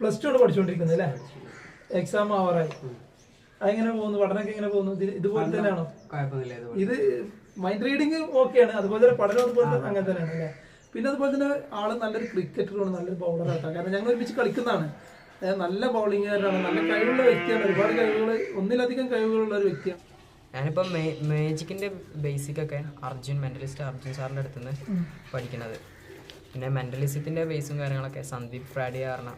Plus two ആണ് പഠിച്ചുകൊണ്ടിരിക്കുന്നത് അല്ലേ? എക്സാം ആവറായി അതെങ്ങനെ പോകുന്നു? പഠനമൊക്കെ എങ്ങനെ പോകുന്നു? ഇതുപോലെ തന്നെയാണോ? ഇത് മൈൻഡ് റീഡിങ് ഓക്കെയാണ്. അതുപോലെ തന്നെ പഠനം അതുപോലെ തന്നെ അങ്ങനെ തന്നെയാണ് അല്ലേ? പിന്നെ അതുപോലെ തന്നെ ആൾ നല്ലൊരു ക്രിക്കറ്ററാണ് നല്ലൊരു ബൗളറായിട്ടാണ് കാരണം ഞങ്ങൾ ഒരുമിച്ച് കളിക്കുന്നതാണ്. നല്ല ബൗളിങ്ങുകാരാണ് നല്ല കഴിവുള്ള വ്യക്തിയാണ്. ഒരുപാട് കഴിവുകൾ ഒന്നിലധികം കഴിവുകളുള്ള ഒരു വ്യക്തിയാണ്. ഞാനിപ്പോൾ മേ മേജിക്കിന്റെ ബേസിക് ഒക്കെ അർജുൻ മെന്റലിസ്റ്റ് അർജുൻ സാറിന്റെ അടുത്ത് നിന്ന് പഠിക്കുന്നത് പിന്നെ മെന്റലിസത്തിന്റെ ബേസും കാര്യങ്ങളൊക്കെ സന്ദീപ് ഫ്രാഡി പറഞ്ഞ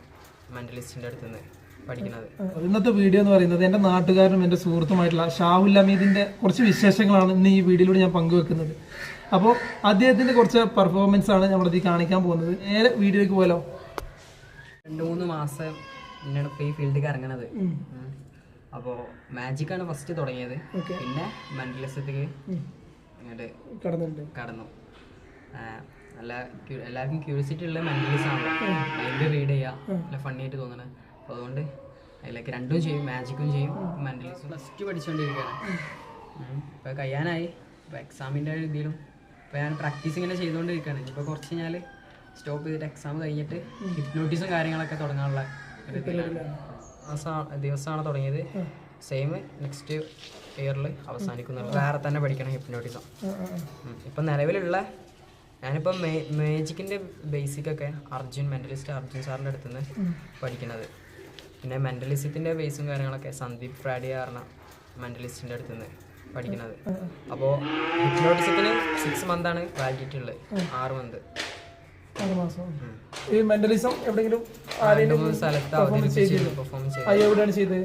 മെന്റലിസ്റ്റിന്റെ അടുത്ത് നിന്ന് പഠിക്കുന്നത് ഇന്നത്തെ വീഡിയോ എന്ന് പറയുന്നത് എന്റെ നാട്ടുകാരനും എന്റെ സുഹൃത്തുമായിട്ടുള്ള ഷാഹുൽ അമീദിന്റെ കുറച്ച് വിശേഷങ്ങളാണ് ഇന്ന് ഈ വീഡിയോയിലൂടെ ഞാൻ പങ്കുവെക്കുന്നത്. അപ്പോൾ അദ്ദേഹത്തിന്റെ കുറച്ച് പെർഫോമൻസ് ആണ് നമ്മളിത് കാണിക്കാൻ പോകുന്നത്. നേരെ വീഡിയോയ്ക്ക് പോലോ രണ്ട് മൂന്ന് മാസം പിന്നെയാണ് ഇപ്പോൾ ഈ ഫീൽഡിൽ ഇറങ്ങണത്. അപ്പോൾ ആണ് ഫസ്റ്റ് തുടങ്ങിയത്. പിന്നെ കടന്നിട്ടുണ്ട്. കടന്നു. നല്ല എല്ലാവർക്കും ക്യൂരിയോസിറ്റി ഉള്ള മെന്റലിസം ആണ് മൈൻഡ് റീഡ് ചെയ്യുക നല്ല ഫണ്ണി ആയിട്ട് തോന്നണേ. അപ്പോൾ അതുകൊണ്ട് അതിലേക്ക് രണ്ടും ചെയ്യും മാജിക്കും ചെയ്യും മെന്റലീസും പ്ലസ് ടു പഠിച്ചുകൊണ്ടിരിക്കുകയാണ് ഇപ്പോൾ കഴിയാനായി. ഇപ്പോൾ എക്സാമിന്റെ ഇതിലും ഇപ്പോൾ ഞാൻ പ്രാക്ടീസ് ഇങ്ങനെ ചെയ്തുകൊണ്ടിരിക്കുകയാണ് ഇപ്പോൾ കുറച്ച് കഴിഞ്ഞാൽ സ്റ്റോപ്പ് ചെയ്തിട്ട് എക്സാം കഴിഞ്ഞിട്ട് ഹിപ്നോട്ടിസും കാര്യങ്ങളൊക്കെ തുടങ്ങാനുള്ള ദിവസമാണ് തുടങ്ങിയത്. സെയിം നെക്സ്റ്റ് ഇയറിൽ അവസാനിക്കുന്നുള്ളൂ. വേറെ തന്നെ പഠിക്കണം ഹിപ്നോട്ടിസം. ഇപ്പം നിലവിലുള്ള ഞാനിപ്പോൾ മേ മേജിക്കിന്റെ ബേസിക് ഒക്കെ അർജുൻ മെന്റലിസ്റ്റ് അർജുൻ സാറിന്റെ അടുത്ത് നിന്ന് പഠിക്കുന്നത്. പിന്നെ മെന്റലിസത്തിന്റെ ബേസും കാര്യങ്ങളൊക്കെ സന്ദീപ് ഫ്രാഡി പറഞ്ഞ മെന്റലിസ്റ്റിന്റെ അടുത്ത് നിന്ന് പഠിക്കുന്നത് അപ്പോൾ ഹിപ്നോട്ടിസത്തിന് സിക്സ് മന്താണ് വാലിഡിറ്റി ഉള്ളത്. ആറ് മന്ത് ഈ മെന്റലിസം എവിടെയെങ്കിലും സ്ഥലത്ത് അവതരിപ്പിച്ച് ചെയ്ത്.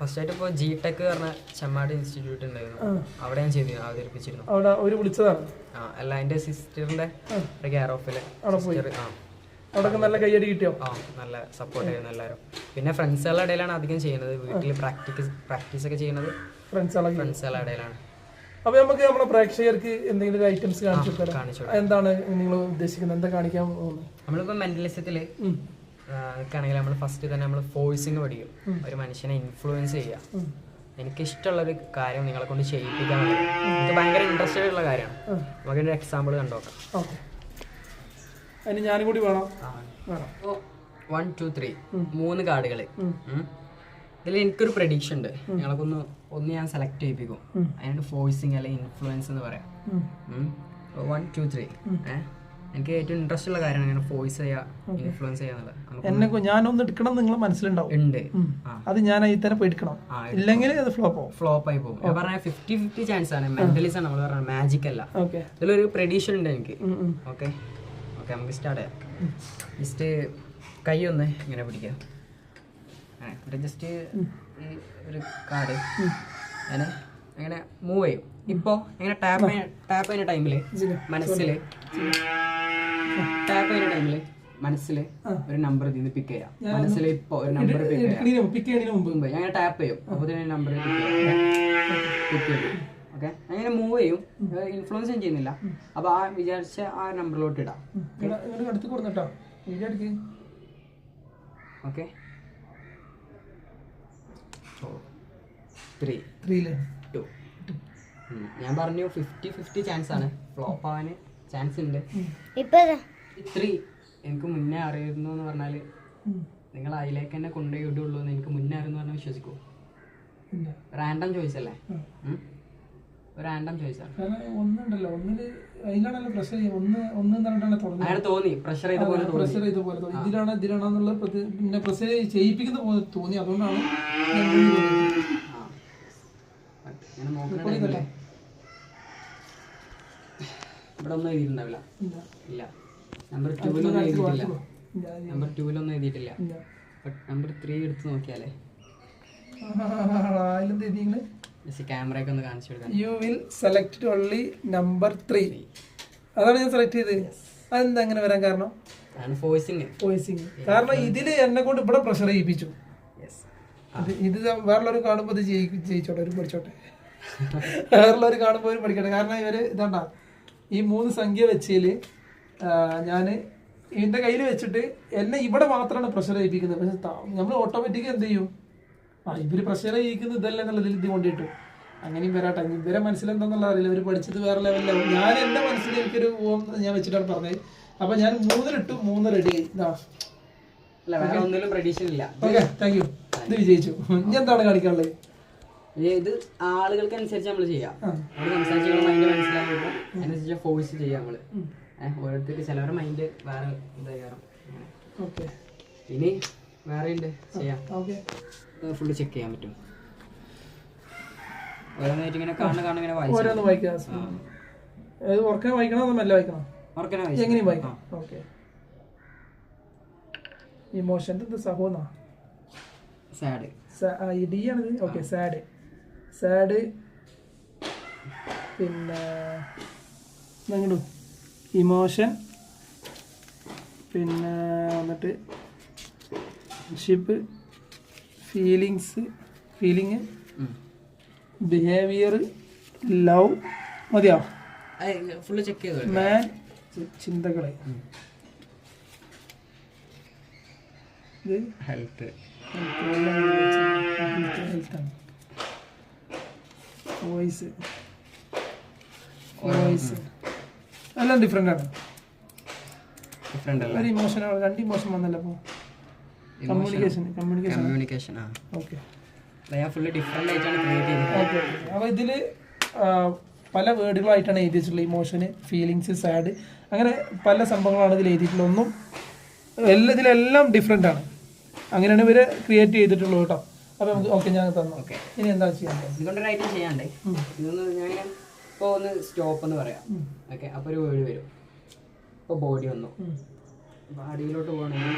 എവിടെയാണ് ആയിട്ട് ഇപ്പോൾ ജി ടെക് പറഞ്ഞ ചെമ്മാട് ഇൻസ്റ്റിറ്റ്യൂട്ട് ഉണ്ടായിരുന്നു. അവിടെ ഞാൻ ചെയ്തു അവതരിപ്പിച്ചിരുന്നു. അവിടെ ഒരു വിളിച്ചതാണ്. ആ അല്ല എന്റെ സിസ്റ്ററിന്റെ കെയർ ഓഫിൽ ആ. അവിടെ നല്ല കയ്യടി കിട്ടിയോ? ആ നല്ല സപ്പോർട്ട് ചെയ്യുന്നു എല്ലാവരും. പിന്നെ ഫ്രണ്ട്സുകളുടെ ഇടയിലാണ് അധികം ചെയ്യുന്നത്. വീട്ടിൽ പ്രാക്ടീസ് പ്രാക്ടീസ് ഒക്കെ ചെയ്യുന്നത് ഫ്രണ്ട്സ് ഫ്രണ്ട്സുകളുടെ ഇടയിലാണ്. അപ്പൊ നമുക്ക് നമ്മുടെ പ്രേക്ഷകർക്ക് എന്തെങ്കിലും ഒരു ഐറ്റംസ് കാണിച്ചു എന്താണ് നിങ്ങൾ ഉദ്ദേശിക്കുന്നത്? എന്താ കാണിക്കാൻ പോകുന്നത്? നമ്മളിപ്പോ മെന്റലിസത്തിൽ നിൽക്കുകയാണെങ്കിൽ നമ്മൾ ഫസ്റ്റ് തന്നെ നമ്മൾ ഫോഴ്സിങ് പഠിക്കും. ഒരു മനുഷ്യനെ ഇൻഫ്ലുവൻസ് ചെയ്യുക എനിക്ക് ഇഷ്ടമുള്ളൊരു കാര്യം നിങ്ങളെ കൊണ്ട് ചെയ്യിപ്പിക്കാൻ പറ്റും. എനിക്ക് ഭയങ്കര ഇൻട്രസ്റ്റഡ് ഉള്ള കാര്യമാണ്. നമുക്ക് നമുക്കൊരു എക്സാമ്പിൾ കണ്ടോക്കാം അതിന് ഞാനും കൂടി വേണം. വൺ ടു ത്രീ മൂന്ന് കാർഡുകൾ ഇതിൽ എനിക്കൊരു പ്രഡിക്ഷൻ ഉണ്ട്. നിങ്ങളൊക്കെ ഒന്ന് ഒന്ന് ഞാൻ സെലക്ട് ചെയ്യിപ്പിക്കും. അതിനോട് ഫോഴ്സിങ് അല്ലെങ്കിൽ ഇൻഫ്ലുവൻസ് എന്ന് പറയാം. വൺ ടു ത്രീ എനിക്ക് ഏറ്റവും ഇൻട്രസ്റ്റ് ഉള്ള കാര്യമാണ് ഇങ്ങനെ ഫോഴ്സ് ചെയ്യുക ഇൻഫ്ലുവൻസ് ചെയ്യാന്നുള്ളത് എന്നെ കൊ- ഞാനൊന്ന് എടുക്കണം നിങ്ങൾ മനസ്സിലുണ്ടാവും. ഉണ്ട്. അത് ഞാൻ അതിൽ തന്നെ പോയി എടുക്കണം. ഇല്ലെങ്കിൽ അത് ഫ്ലോപ്പ് ആവും. ഫ്ലോപ്പ് ആയി പോകും. ഞാൻ പറഞ്ഞ ഫിഫ്റ്റി ഫിഫ്റ്റി ചാൻസ് ആണ്. മെന്റലിസം നമ്മൾ പറഞ്ഞത്. മാജിക് അല്ല. ഓക്കെ ഇതിലൊരു പ്രഡീഷൻ ഉണ്ട് എനിക്ക്. ഓക്കെ ഓക്കെ നമുക്ക് സ്റ്റാർട്ട് ചെയ്യാം. ജസ്റ്റ് കൈ ഒന്ന് ഇങ്ങനെ പിടിക്കാം. ജസ്റ്റ് ഈ ഒരു കാർഡ് ഞാൻ അങ്ങനെ മൂവ് ചെയ്യും ഇപ്പോൾ ഇങ്ങനെ ടാപ്പ് ടാപ്പ് ചെയ്യുന്ന ടൈമിൽ മനസ്സിൽ ടാപ്പ് ചെയ്യുന്ന ടൈമിൽ മനസ്സിൽ ഒരു നമ്പർ ഇതിൽ നിന്ന് പിക്ക് ചെയ്യാം മനസ്സിൽ ഇപ്പോൾ ഒരു നമ്പർ പിക്ക് ചെയ്യാം. അങ്ങനെ മുമ്പ്. ഞാൻ ടാപ്പ് ചെയ്യും. അപ്പോൾ തന്നെ നമ്പർ പിക്ക് ചെയ്യും. ഓക്കെ. അങ്ങനെ മൂവ് ചെയ്യും. ഇൻഫ്ലുവൻസ് ചെയ്യുന്നില്ല. അപ്പോൾ ആ വിചാരിച്ച ആ നമ്പറിലോട്ട് ഇടാം. അടുത്ത് കൊടുത്തിട്ടോ ഓക്കെ ത്രീ ത്രീ ഞാൻ പറഞ്ഞു ഫിഫ്റ്റി ഫിഫ്റ്റി ചാൻസ് ആണ്. ഫ്ലോപ്പ് ആവാൻ ചാൻസ് ഉണ്ട്. ത്രീ എനിക്ക് മുന്നേ അറിയുന്നു എന്ന് പറഞ്ഞാൽ നിങ്ങൾ അതിലേക്ക് തന്നെ കൊണ്ടുപോയി ഇടുള്ളൂ എന്ന് എനിക്ക് മുന്നേ അറിയുന്നു പറഞ്ഞാൽ വിശ്വസിക്കൂ. റാൻഡം ചോയ്സ് അല്ലേ? ഒരു റാൻഡം ചോയ്സാണ് കാരണം ഒന്നുണ്ടല്ലോ ഒന്നിൽ അതിലാണല്ലോ പ്രഷർ ചെയ്യും ഒന്ന് ഒന്ന് പറഞ്ഞിട്ടാണ് തുടങ്ങുന്നത്. തോന്നി. പ്രഷർ ചെയ്ത പോലെ തോന്നി. പ്രഷർ ഇതുപോലെ തോന്നി. ഇതിലാണ് ഇതിലാണെന്നുള്ള പിന്നെ പ്രഷർ ചെയ്യിപ്പിക്കുന്ന പോലെ തോന്നി. അതുകൊണ്ടാണ് ഞാൻ മുന്നിൽ വന്നത്. ആ ഞാൻ നോക്കുന്ന ടൈമിൽ ഇവിടെ ഒന്നും എഴുതിയിട്ടുണ്ടാവില്ല. ഇല്ല. നമ്പർ ടൂവിലൊന്നും എഴുതിയിട്ടില്ല. നമ്പർ ടൂവിലൊന്നും എഴുതിയിട്ടില്ല. നമ്പർ ത്രീ എടുത്ത് നോക്കിയാലേ. ക്യാമറയൊക്കെ ഒന്ന് കാണിച്ചു കൊടുക്കാം. You will select only number three അതാണ് ഞാൻ സെലക്ട് ചെയ്തത്. അതെന്താ അങ്ങനെ വരാൻ കാരണം? വോയിസിങ് കാരണം ഇതിൽ എന്നെ കൊണ്ട് ഇവിടെ പ്രഷർ ചെയ്യിപ്പിച്ചു ഇത് വേറുള്ളവർ കാണുമ്പോൾ ഇത് ജയിച്ചോട്ടെ ഒരു പഠിച്ചോട്ടെ വേറുള്ളവർ കാണുമ്പോൾ ഒരു പഠിക്കട്ടെ കാരണം ഇവർ ഇതാണ്ട ഈ മൂന്ന് സംഖ്യ വെച്ചതിൽ ഞാൻ എന്റെ കയ്യിൽ വെച്ചിട്ട് എന്നെ ഇവിടെ മാത്രമാണ് പ്രഷർ ചെയ്യിപ്പിക്കുന്നത് പക്ഷെ നമ്മൾ ഓട്ടോമാറ്റിക് എന്ത് ചെയ്യും? ആ ഇവർ പ്രഷർ ചെയ്യിക്കുന്നത് ഇതല്ല എന്നുള്ളതിൽ ഇത് കൊണ്ടിട്ടു. അങ്ങനെയും വരാട്ടെ. ഇവരെ മനസ്സിലെന്താന്നുള്ള അറിയില്ല. ഇവർ പഠിച്ചത് വേറെ ലെവലിലാവും ഞാൻ എന്റെ മനസ്സിൽ എനിക്കൊരു ഊഹം ഞാൻ വെച്ചിട്ടാണ് പറഞ്ഞത്. അപ്പൊ ഞാൻ മൂന്നിലിട്ടു മൂന്ന് റെഡി ആയി. ഇതാ. ഒന്നിലും പ്രഡീഷൻ ഇല്ല. ഓക്കെ താങ്ക് യു ഇത് വിജയിച്ചു. ഇനി എന്താണ് കാണിക്കാനുള്ളത്? ഇത് ആളുകൾക്ക് അനുസരിച്ച് നമ്മൾ ചെയ്യാം. നമ്മൾ സംസാരിച്ച് മൈൻഡ് മനസ്സിലാക്കുമ്പോൾ അതിനനുസരിച്ച് ഫോഴ്സ് ചെയ്യാം നമ്മൾ. ഓരോരുത്തർക്ക് ചിലവരുടെ മൈൻഡ് വേറെ ഇതായി കയറും ഇനി വേറെ ഉണ്ട് ചെയ്യാം? ഫുള്ള് ചെക്ക് ചെയ്യാൻ പറ്റും. ഓരോന്നായിട്ട് ഇങ്ങനെ കാണുന്ന കാണുന്ന വായിക്കാം. വായിക്കണോ ഓക്കെ. ഇമോഷൻ സാഡ് ഈ ഡി ആണിത് ഓക്കെ സാഡ് സാഡ് പിന്നെ നിങ്ങളും ഇമോഷൻ പിന്നെ വന്നിട്ട് ship feelings feeling behaviour love മതിയാവും ഫുള്ള് ചെക്ക് ചെയ്തു മാൻ ചിന്തകളെ. ഹെൽത്ത് ഹെൽത്താണ് വോയിസ് വോയിസ് എല്ലാം ഡിഫറെന്റ് ആണ്. ഒരു ഇമോഷൻ രണ്ട് ഇമോഷൻ വന്നല്ലോ അപ്പോൾ കമ്മ്യൂണിക്കേഷൻ കമ്മ്യൂണിക്കേഷൻ കമ്മ്യൂണിക്കേഷൻ ഓക്കെ ഞാൻ ഫുള്ള് ഡിഫറെന്റ് ആയിട്ടാണ് ക്രിയേറ്റ് ചെയ്തത് ഓക്കെ അപ്പോൾ ഇതിൽ പല വേർഡുകളായിട്ടാണ് എഴുതിയിട്ടുള്ളത്. ഇമോഷന് ഫീലിങ്സ് സാഡ് അങ്ങനെ പല സംഭവങ്ങളാണ് ഇതിൽ എഴുതിയിട്ടുള്ളത്. ഒന്നും എല്ലാ ഇതിലെല്ലാം ഡിഫറെന്റ് ആണ്. അങ്ങനെയാണ് ഇവർ ക്രിയേറ്റ് ചെയ്തിട്ടുള്ളത് കേട്ടോ. അപ്പോൾ നമുക്ക് ഓക്കെ ഞാൻ തന്നു. ഓക്കെ. ഇനി എന്താ ചെയ്യാൻ ഇതുകൊണ്ടൊരു ഐറ്റം ചെയ്യാണ്ടേ ഇതൊന്ന് ഞാൻ ഇപ്പോൾ ഒന്ന് സ്റ്റോപ്പ് എന്ന് പറയാം. ഓക്കെ അപ്പോൾ ഒരു വീട് വരും. ഇപ്പോൾ ബോഡി വന്നു. അപ്പോൾ അടിയിലോട്ട് പോകണമെങ്കിൽ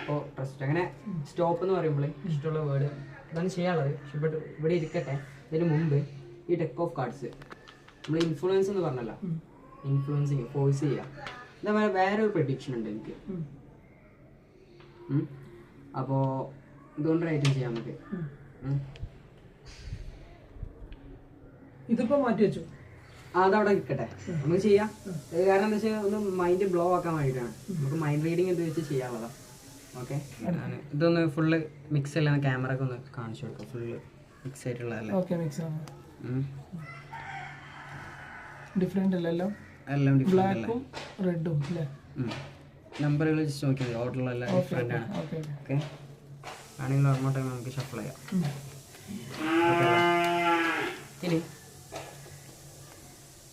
ഇപ്പോൾ ട്രസ്റ്റ് അങ്ങനെ സ്റ്റോപ്പ് എന്ന് പറയുമ്പോൾ ഇഷ്ടമുള്ള വേർഡ് ഇതാണ് ചെയ്യാനുള്ളത്. പക്ഷെ ഇവിടെ ഇവിടെ ഇരിക്കട്ടെ. ഇതിന് മുമ്പ് ഈ ഡെക്ക് ഓഫ് കാർഡ്സ് നമ്മൾ ഇൻഫ്ലുവൻസ് എന്ന് പറഞ്ഞല്ലോ. ഇൻഫ്ലുവൻസിങ് ഫോഴ്സ് ചെയ്യുക ഇതേപോലെ വേറെ ഒരു പ്രഡിക്ഷൻ ഉണ്ട് എനിക്ക്. അപ്പോൾ ഇതുകൊണ്ടൊരു റൈറ്റും ചെയ്യാം നമുക്ക് ഇതിപ്പോ മാറ്റി വെച്ചു? അതവിടെ നിൽക്കട്ടെ. നമുക്ക് ചെയ്യാം. കാരണം എന്താ വെച്ചാൽ ഒന്ന് മൈൻഡ് ബ്ലോ ആക്കാൻ വേണ്ടിയിട്ടാണ്. നമുക്ക് മൈൻഡ് റീഡിങ് എന്ത് വെച്ച് ചെയ്യാനുള്ളതാ. ഓക്കെ ഇതൊന്ന് ഫുള്ള് മിക്സ് എല്ലാം ക്യാമറ ഒക്കെ ഒന്ന് കാണിച്ചു കൊടുക്കാം. ഫുള്ള് മിക്സ് ആയിട്ടുള്ളതല്ലേ ഡിഫറെ. ഡിഫറെന്റ് എല്ലാം എല്ലാം ബ്ലാക്കും റെഡും അല്ലേ? നമ്പറുകൾ ജസ്റ്റ് നോക്കിയാൽ മതി. ഓർഡറിലെല്ലാം ഡിഫറെന്റ് ആണ്. ഓക്കെ ആണെങ്കിൽ ഓർമ്മ ടൈം നമുക്ക് ഷഫിൾ ചെയ്യാം. ഇനി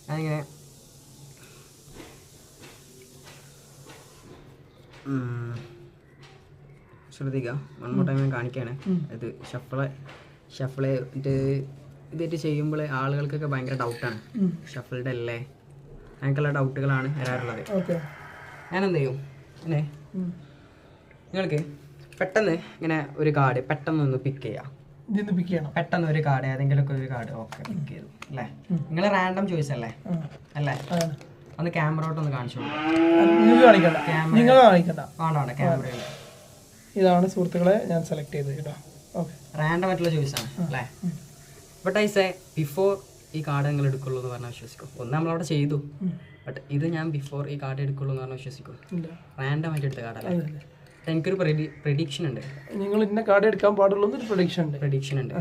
ഞാനിങ്ങനെ ഉം. ശ്രദ്ധിക്കുക വൺ മോർ ടൈം ഞാൻ കാണിക്കുകയാണ് ഇത് ഷഫിൾ ഷഫിൾ ഇത് ഇതായിട്ട് ചെയ്യുമ്പോൾ ആളുകൾക്കൊക്കെ ഭയങ്കര ഡൗട്ടാണ് ഷഫിളുടെ അല്ലേ? അങ്ങനെയൊക്കെയുള്ള ഡൗട്ടുകളാണ് വരാറുള്ളത്. ഞാനെന്ത് ഞാൻ എന്ത് ചെയ്യും അല്ലേ നിങ്ങൾക്ക്? പെട്ടെന്ന് ഇങ്ങനെ ഒരു കാർഡ് പെട്ടെന്ന് ഒന്ന് പിക്ക് ചെയ്യാം. ഇതിന്ന് പിക്ക് ചെയ്യണം. പെട്ടെന്ന് ഒരു കാർഡ് ഏതെങ്കിലുമൊക്കെ ഒരു കാർഡ്. ഓക്കെ പിക്ക് ചെയ്തു. അല്ലേ? നിങ്ങൾ റാൻഡം ചോയ്സ് അല്ലേ? അല്ലേ? ഒന്ന് ക്യാമറോട്ട് ഒന്ന് കാണിച്ചു നിങ്ങൾ കാണിക്കണ്ട. ക്യാമറയിൽ ഇതാണ് സുഹൃത്തുക്കളെ ഞാൻ സെലക്ട് ചെയ്തത് കേട്ടോ. ഓക്കെ. റാൻഡം ആയിട്ടുള്ള ചോയ്സ് ആണ് അല്ലേ? ബട്ട് ഐ സേ ബിഫോർ ഈ കാർഡ് നിങ്ങൾ എടുക്കുള്ളൂ എന്ന് പറഞ്ഞാൽ വിശ്വസിക്കും. ഒന്ന് നമ്മളവിടെ ചെയ്തു. ബട്ട് ഇത് ഞാൻ ബിഫോർ ഈ കാർഡ് എടുക്കുള്ളൂ എന്ന് പറഞ്ഞാൽ വിശ്വസിക്കും. റാൻഡം ആയിട്ട് എടുത്ത കാർഡല്ലേ. എനിക്കൊരു പ്രഡിക്ഷൻ ഉണ്ട്. നിങ്ങൾ ഇന്ന കാർഡ് എടുക്കാൻ പാടുള്ളൂ എന്നൊരു പ്രഡിക്ഷൻ ഉണ്ട്. പ്രഡിക്ഷൻ ഉണ്ട്.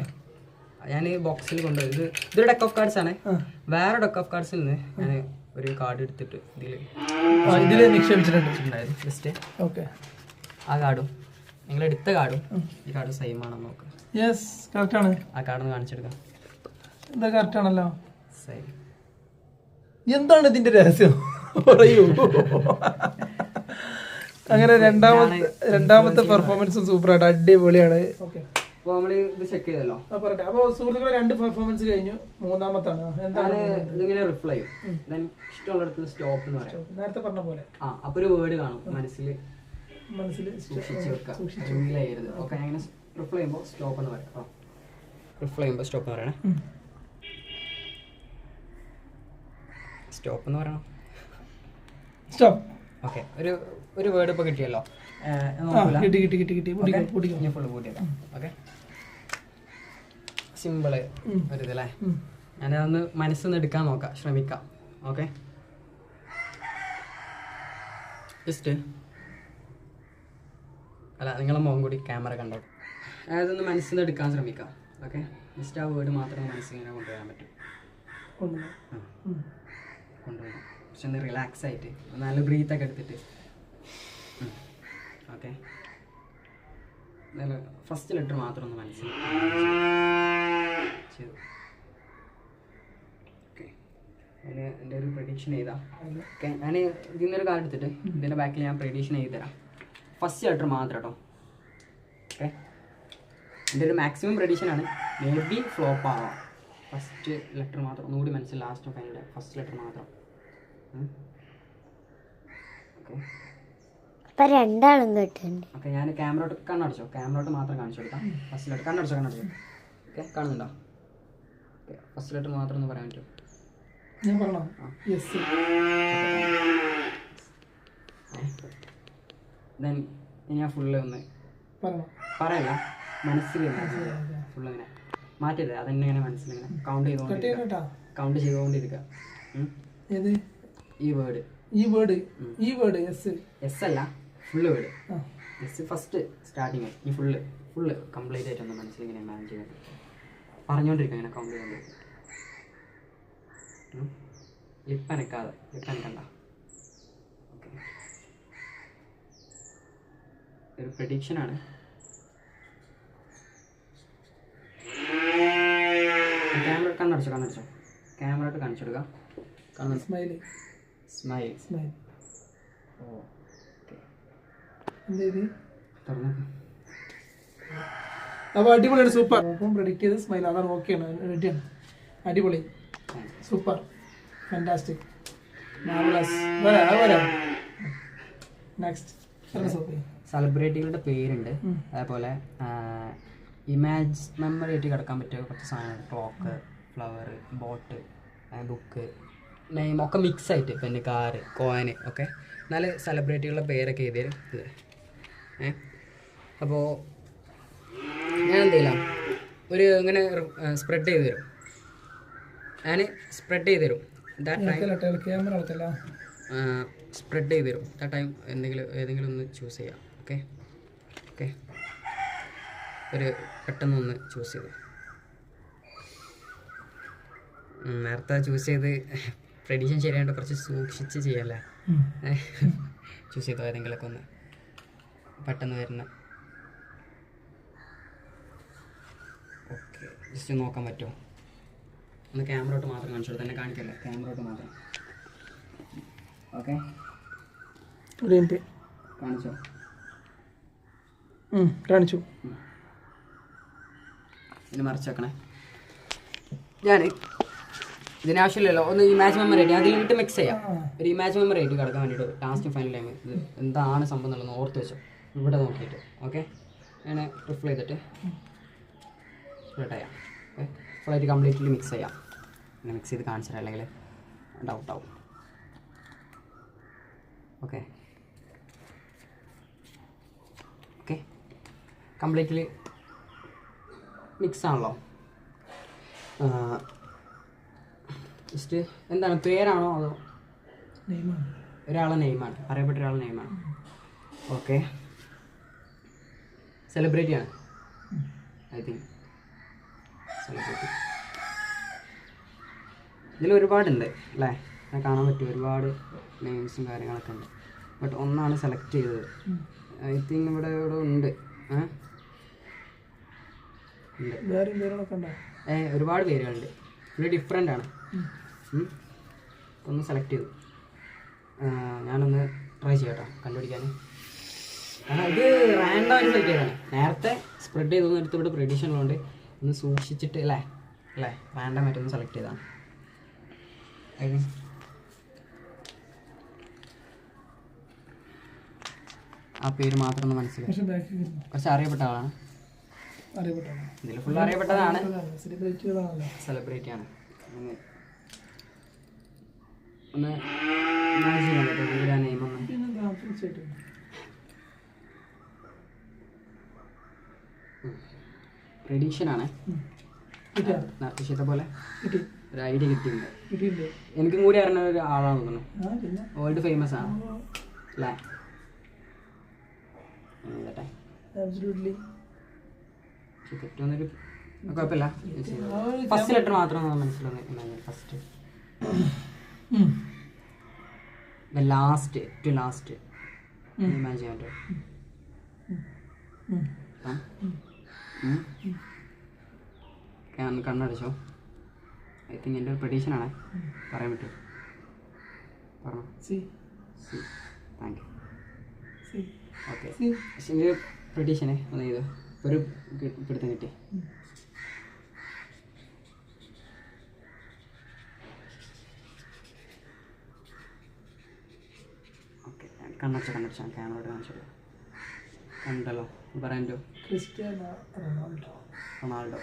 ഞാൻ ബോക്സിൽ കൊണ്ടുപോയി. ഇത് ഇതൊരു ഡെക്ക് ഓഫ് കാർഡ്സ് ആണ്. വേറെ ഡെക്ക് ഓഫ് കാർഡ്സിൽ നിന്ന് ഞാൻ ഒരു കാർഡ് എടുത്തിട്ട് ഇതിൽ ഇതിൽ നിക്ഷേപിച്ചിട്ടുണ്ടായിരുന്നു ജസ്റ്റ് ഓക്കെ ആ കാർഡും നിങ്ങൾ എടുത്ത കാർഡും ഈ കാർഡ് സെയിം ആണോ നോക്കുക യെസ് കറക്റ്റ് ആണ്. ആ കാർഡ് ഒന്ന് കാണിച്ചെടുക്കാം. എന്താ കറക്റ്റ് ആണല്ലോ? സെയിം എന്താണ് ഇതിന്റെ രഹസ്യം? പറയൂ. അങ്ങനെ രണ്ടാമത്തെ രണ്ടാമത്തെ പെർഫോമൻസും സൂപ്പറായിട്ട് അടിപൊളിയാണ്. അപ്പോൾ നമ്മൾ ഇത് ചെക്ക് ചെയ്തല്ലോ. പറയട്ടെ. അപ്പോൾ സുഹൃത്തുക്കളെ രണ്ട് പെർഫോമൻസ് കഴിഞ്ഞു. മൂന്നാമത്താണ്. എന്താണ് ഇതിങ്ങനെ റിപ്ലൈ ചെയ്യും. ദെൻ ഇഷ്ടമുള്ളിടത്ത് സ്റ്റോപ്പ് എന്ന് പറയാം. നേരത്തെ പറഞ്ഞ പോലെ. ആ അപ്പോൾ ഒരു വേർഡ് കാണും. മനസ്സിൽ മനസ്സിൽ സൂക്ഷിച്ച് വെക്കുക റിവീൽ ചെയ്യരുത് ഓക്കെ അങ്ങനെ റിപ്ലൈ ചെയ്യുമ്പോൾ സ്റ്റോപ്പ് എന്ന് പറയാം. റിപ്ലൈ ചെയ്യുമ്പോൾ സ്റ്റോപ്പ് എന്ന് പറയണേ. സ്റ്റോപ്പ് എന്ന് പറയണം. സ്റ്റോപ്പ് ഓക്കെ ഒരു ഒരു വേർഡ് ഇപ്പോൾ കിട്ടിയല്ലോ. കിട്ടി കിട്ടി കിട്ടി കിട്ടി. ഇനി ഫുള്ള് കൂട്ടിയേക്കാം ഓക്കെ സിമ്പിൾ ഒരു ഇതല്ലേ. ഞാനതൊന്ന് മനസ്സിൽ നിന്ന് എടുക്കാൻ നോക്കാം ശ്രമിക്കാം. ഓക്കെ ജസ്റ്റ് അല്ല നിങ്ങളെ മുഖം കൂടി ക്യാമറ കണ്ടോ? അതൊന്ന് മനസ്സിൽ നിന്ന് എടുക്കാൻ ശ്രമിക്കാം. ഓക്കെ ജസ്റ്റ് ആ വേർഡ് മാത്രം മനസ്സിൽ ഇങ്ങനെ കൊണ്ടുവരാൻ പറ്റും. കൊണ്ടുപോകാം പക്ഷെ ഒന്ന് റിലാക്സ് ആയിട്ട് നല്ല ബ്രീത്ത് ഒക്കെ എടുത്തിട്ട്. ഓക്കെ ഓക്കെ ഫസ്റ്റ് ലെറ്റർ മാത്രം ഒന്ന് മനസ്സിലാക്കി എന്റെ ഒരു പ്രഡിക്ഷൻ ഓക്കെ ഞാൻ ഇതിൽ നിന്നൊരു കാർഡ് എടുത്തിട്ട് ഇതിന്റെ ബാക്കിൽ ഞാൻ പ്രഡിക്ഷൻ ചെയ്ത് തരാം ഫസ്റ്റ് ലെറ്റർ മാത്രം കേട്ടോ ഓക്കെ എന്റെ ഒരു മാക്സിമം പ്രഡിക്ഷൻ ആണ് മേ ബി ഫ്ലോപ്പ് ആവാം. ഫസ്റ്റ് ലെറ്റർ മാത്രം ഒന്നുകൂടി മനസ്സിൽ ലാസ്റ്റ് ഓഫ് അതിന്റെ ഫസ്റ്റ് ലെറ്റർ മാത്രം. അപ്പൊ രണ്ടാളും കേട്ടിട്ടുണ്ട്. ഓക്കെ ഞാൻ ക്യാമറോട്ട് കണ്ണടച്ചോ? ക്യാമറോട്ട് മാത്രം കാണിച്ചു കൊടുക്കാം. ഫസ്റ്റിലോട്ട് കണ്ണടച്ചോ കണ്ണടച്ചോ? ഓക്കെ കാണുന്നുണ്ടോ? ഓക്കെ ഫസ്റ്റ് ലെറ്റർ മാത്രം ഒന്ന് പറയാൻ പറ്റുമോ? ഞാൻ പറഞ്ഞോ? യെസ് ദെൻ ഞാൻ ഫുള്ള് ഒന്ന് പറയല്ല. മനസ്സിൽ ഫുള്ള് ഇങ്ങനെ. മാറ്റരുത് അതെന്നെ ഇങ്ങനെ മനസ്സിലിങ്ങനെ കൗണ്ട് ചെയ്തുകൊണ്ടിരിക്കുക. കൗണ്ട് ചെയ്തുകൊണ്ടിരിക്കുക. ഈ വേർഡ് ഈ വേർഡ് ഈ വേർഡ് യെസ് എസ് അല്ല full word S first starting ഈ ഫുള്ള് ഫുള്ള് കംപ്ലീറ്റ് ആയിട്ട് ഒന്ന് മനസ്സിലിങ്ങനെ മാനേജ് ചെയ്യാൻ പറഞ്ഞുകൊണ്ടിരിക്കും ഇങ്ങനെ കൗണ്ട് ചെയ്തുകൊണ്ടിരിക്കുക ലിപ്പ് അനക്കാതെ ലിപ്പ് അനക്കണ്ട ഓക്കെ ഒരു പ്രഡിക്ഷനാണ് ക്യാമറ കണ്ണടച്ചോ കണ്ണടച്ചോ ക്യാമറ ആയിട്ട് കാണിച്ചെടുക്കാം കാണുന്നു സ്മൈൽ സ്മൈൽ അപ്പൊ അപ്പോൾ അടിപൊളിയാണ് സൂപ്പർ ഒപ്പം പ്രഡിക്റ്റ് ചെയ്ത് സ്മൈൽ അതാണ് ഓക്കെയാണ് റെഡിയാണ് അടിപൊളി. സൂപ്പർ വരാ വരാ. നെക്സ്റ്റ് സെലിബ്രിറ്റികളുടെ പേരുണ്ട്. അതേപോലെ ഇമാജ് മെമ്മറി ആയിട്ട് കിടക്കാൻ പറ്റിയ കുറച്ച് സാധനങ്ങൾ. Clock flower boat book name ഒക്കെ മിക്സ് ആയിട്ട് പിന്നെ കാറ് കോയന് ഒക്കെ നല്ല സെലിബ്രിറ്റികളുടെ പേരൊക്കെ എഴുതിയ ഇത്. ഏ? അപ്പോൾ ഞാൻ എന്ത് ചെയ്യില്ല ഒരു ഇങ്ങനെ സ്പ്രെഡ് ചെയ്ത് തരും. ഞാൻ സ്പ്രെഡ് ചെയ്ത് തരും. സ്പ്രെഡ് ചെയ്ത് തരും. ആ ടൈം എന്തെങ്കിലും ഏതെങ്കിലും ഒന്ന് ചൂസ് ചെയ്യാം. ഓക്കെ ഓക്കെ ഒരു പെട്ടെന്ന് ഒന്ന് ചൂസ് ചെയ്തു നേരത്തെ ചൂസ് ചെയ്ത് പ്രഡിഷൻ ശരിയായിട്ട് കുറച്ച് സൂക്ഷിച്ച് ചെയ്യല്ലേ? ചൂസ് ചെയ്തോ ഏതെങ്കിലുമൊക്കെ ഒന്ന്. പെട്ടെന്ന് വരുന്ന. ഓക്കെ ജസ്റ്റ് നോക്കാൻ പറ്റുമോ? ഒന്ന് ക്യാമറോട്ട് മാത്രം കാണിച്ചു തന്നെ കാണിക്കല്ലേ? ക്യാമറോട്ട് മാത്രം. ഓക്കെ ഒരു മിനിറ്റ് കാണിച്ചോ? കാണിച്ചു. ഇനി മറിച്ച് വെക്കണേ. ഞാൻ ഇതിനാവശ്യമില്ലല്ലോ. ഒന്ന് ഈ ഇമാജ് മെമ്മറി ആയിട്ട് അതിലിട്ട് മിക്സ് ചെയ്യാം. ഒരു ഇമാജ് മെമ്മറി ആയിട്ട് കിടക്കാൻ വേണ്ടിയിട്ട് ലാസ്റ്റ് ഫൈനൽ ടൈം ഇത് എന്താണ് സംഭവം എന്നുള്ളത് ഓർത്ത് വെച്ചോ. ഇവിടെ നോക്കിയിട്ട് ഓക്കെ ഞാൻ റിഫ്ലൈ ചെയ്തിട്ട് സ്പ്രെഡ് ചെയ്യാം. ഓക്കെ ഫുള്ളായിട്ട് കംപ്ലീറ്റ്ലി മിക്സ് ചെയ്യാം. പിന്നെ മിക്സ് ചെയ്ത് കാണിച്ചാൽ അല്ലെങ്കിൽ ഡൗട്ട് ആവും. ഓക്കെ ഓക്കെ കംപ്ലീറ്റ്ലി മിക്സ് ആണല്ലോ. ജസ്റ്റ് എന്താണ് പേരാണോ അതോ? നെയ്മാണ്. ഒരാളെ നെയ്മാണ് അറിയപ്പെട്ട ഒരാളെ നെയ്മാണ്. ഓക്കെ സെലിബ്രിറ്റി ആണ്. ഐ തിങ്ക് സെലിബ്രിറ്റി ഇതിൽ ഒരുപാടുണ്ട് അല്ലേ? ഞാൻ കാണാൻ പറ്റും ഒരുപാട് നെയിംസും കാര്യങ്ങളൊക്കെ ഉണ്ട്. ബട്ട് ഒന്നാണ് സെലക്ട് ചെയ്തത്. ഐ തിങ്ക് ഇവിടെ ഇവിടെ ഉണ്ട്. ഏ? ഒരുപാട് പേരുകളുണ്ട്. ഇവിടെ ഡിഫറെന്റ് ആണ്. ഒന്ന് സെലക്ട് ചെയ്തു. ഞാനൊന്ന് ട്രൈ ചെയ്യട്ടോ കണ്ടുപിടിക്കാൻ കാരണം ഇത് റാൻഡായിട്ട് സെലക്ട് ചെയ്തതാണ്. നേരത്തെ സ്പ്രെഡ് ചെയ്തു എടുത്ത് ഇവിടെ പ്രഡീഷൻ ഉള്ളതുകൊണ്ട് ഒന്ന് സൂക്ഷിച്ചിട്ട് അല്ലേ? അല്ലേ? റാൻഡമായിട്ടൊന്ന് ഒന്ന് സെലക്ട് ചെയ്താണ്. ആ പേര് മാത്രം ഒന്ന് മനസ്സിലായി. കുറച്ച് അറിയപ്പെട്ട ആളാണ്. ഇതിൽ ഫുൾ അറിയപ്പെട്ടതാണ്. സെലിബ്രിറ്റി ആണ്. ഒന്ന് manage ചെയ്യാൻ പറ്റുമോ ഇതിന്റെ നെയിം ഒന്ന് ഉം. കിട്ടിയോ? പോലെ? ഒരു ഐഡിയ കിട്ടിയിട്ടുണ്ട്. എനിക്കും കൂടി അറിയുന്ന ഒരു ആളാണ് തോന്നുന്നു. വേൾഡ് ഫേമസ് ആണ്. അല്ലേ? തെറ്റൊന്നൊരു കുഴപ്പമില്ല. ഫസ്റ്റ് ലെറ്റർ മാത്രം മനസ്സിലാവുന്നത് first the last to last. mm. imagine it കണ്ണടച്ചോ. ഐ തിങ്ക് എന്റെ ഒരു പ്രഡീഷൻ ആണ്. പറയാൻ പറ്റും. പറഞ്ഞോ? താങ്ക് യു ഓക്കെ പ്രഡീഷനെ ഒന്ന് ചെയ്തു ഒരു പിടുത്തം കിട്ടി. കണ്ണടച്ച കണ്ണടച്ച ക്യാമറ കാണിച്ചോളൂ കണ്ടല്ലോ പറയാൻ ക്രിസ്ത്യാനോ റൊണാൾഡോ. റൊണാൾഡോ.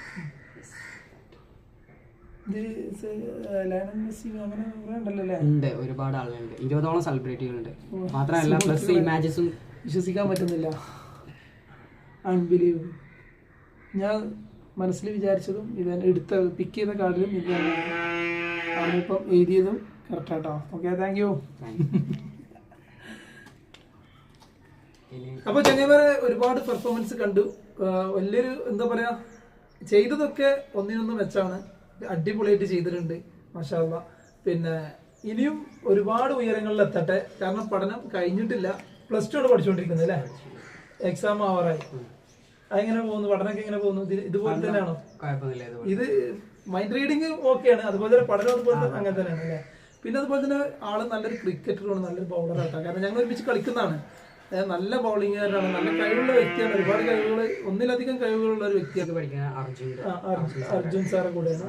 ഉണ്ട് ഒരുപാട് ആളുകളുണ്ട്. ഇരുപതോളം സെലിബ്രിറ്റികളുണ്ട് മാത്രമല്ല പ്ലസ് ഈ മാച്ചസും വിശ്വസിക്കാൻ പറ്റുന്നില്ല. അൺബിലീവ് ഞാൻ മനസ്സിൽ വിചാരിച്ചതും ഇത് എടുത്ത പിക്ക് ചെയ്ത കാർഡിലും ഇത് തന്നെയാണ് അവനിപ്പം എഴുതിയതും കറക്റ്റാട്ടോ ഓക്കെ താങ്ക് യു ഇനി അപ്പോൾ ചങ്ങന്മാരെ ഒരുപാട് പെർഫോമൻസ് കണ്ടു. വലിയൊരു എന്താ പറയാ ചെയ്തതൊക്കെ ഒന്നിനൊന്നും വെച്ചാണ് അടിപൊളിയായിട്ട് ചെയ്തിട്ടുണ്ട് മാഷാല്ല പിന്നെ ഇനിയും ഒരുപാട് ഉയരങ്ങളിൽ എത്തട്ടെ. കാരണം പഠനം കഴിഞ്ഞിട്ടില്ല. പ്ലസ് ടു ആണ് പഠിച്ചുകൊണ്ടിരിക്കുന്നത് അല്ലേ? എക്സാം ആവറായി അതെങ്ങനെ പോകുന്നു? പഠനമൊക്കെ എങ്ങനെ പോകുന്നു? ഇതുപോലെ തന്നെയാണോ? ഇത് മൈൻഡ് റീഡിങ് ഓക്കെയാണ്. അതുപോലെ തന്നെ പഠനം അതുപോലെ അങ്ങനെ തന്നെയാണ് അല്ലേ? പിന്നെ അതുപോലെ തന്നെ ആൾ നല്ലൊരു ക്രിക്കറ്ററാണ് നല്ലൊരു ബൗളറായിട്ടാണ് കാരണം ഞങ്ങൾ ഒരുമിച്ച് കളിക്കുന്നതാണ്. നല്ല ബൗളിംഗുകാരനാണ് നല്ല കഴിവുള്ള വ്യക്തിയാണ്. ഒരുപാട് കഴിവുകൾ ഒന്നിലധികം കഴിവുകളുള്ള ഒരു വ്യക്തിയൊക്കെ പഠിക്കുന്നത് അർജുൻ- സാറെ. കൂടെയാണ്.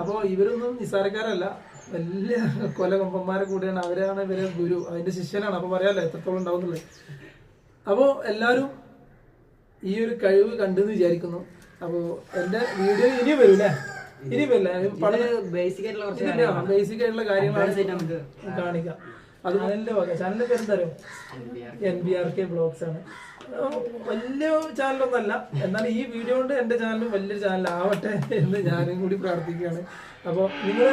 അപ്പോൾ ഇവരൊന്നും നിസ്സാരക്കാരല്ല വലിയ കൊലകൊമ്പന്മാരെ കൂടെയാണ്. അവരാണ് ഇവരെ ഗുരു. അതിന്റെ ശിഷ്യനാണ്. അപ്പോൾ പറയാലോ എത്രത്തോളം ഉണ്ടാവുന്നുള്ളത്. അപ്പോൾ എല്ലാവരും ഈ ഒരു കഴിവ് കണ്ടെന്ന് വിചാരിക്കുന്നു. അപ്പോൾ എന്റെ വീഡിയോ ഇനി വരും അല്ലേ ഇനി വരില്ല. ബേസിക് ആയിട്ടുള്ള കാര്യങ്ങളാണ്. കാണിക്കാം. അത് ചാനലിന്റെ വക. ചാനലിന്റെ പേര് എന്താ N B R K blogs ആണ്. വലിയ ചാനലൊന്നല്ല. എന്നാൽ ഈ വീഡിയോ കൊണ്ട് എന്റെ ചാനലും വലിയൊരു ചാനലാവട്ടെ എന്ന് ഞാനും കൂടി പ്രാർത്ഥിക്കുകയാണ്. അപ്പോൾ നിങ്ങൾ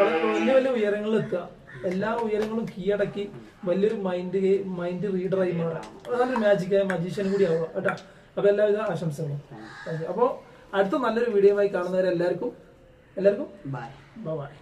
വളരെ വലിയ വലിയ ഉയരങ്ങളിൽ എത്തുക. എല്ലാ ഉയരങ്ങളും കീഴടക്കി വലിയൊരു മൈൻഡ് മൈൻഡ് റീഡറായി മാറാം നല്ലൊരു മാജിക്കായ മജീഷ്യൻ കൂടി ആവുക. കേട്ടോ? അപ്പോൾ എല്ലാവിധ ആശംസകളും. അപ്പോൾ അടുത്ത നല്ലൊരു വീഡിയോ ആയി കാണുന്നവരെല്ലാവർക്കും എല്ലാവർക്കും ബൈ ബൈ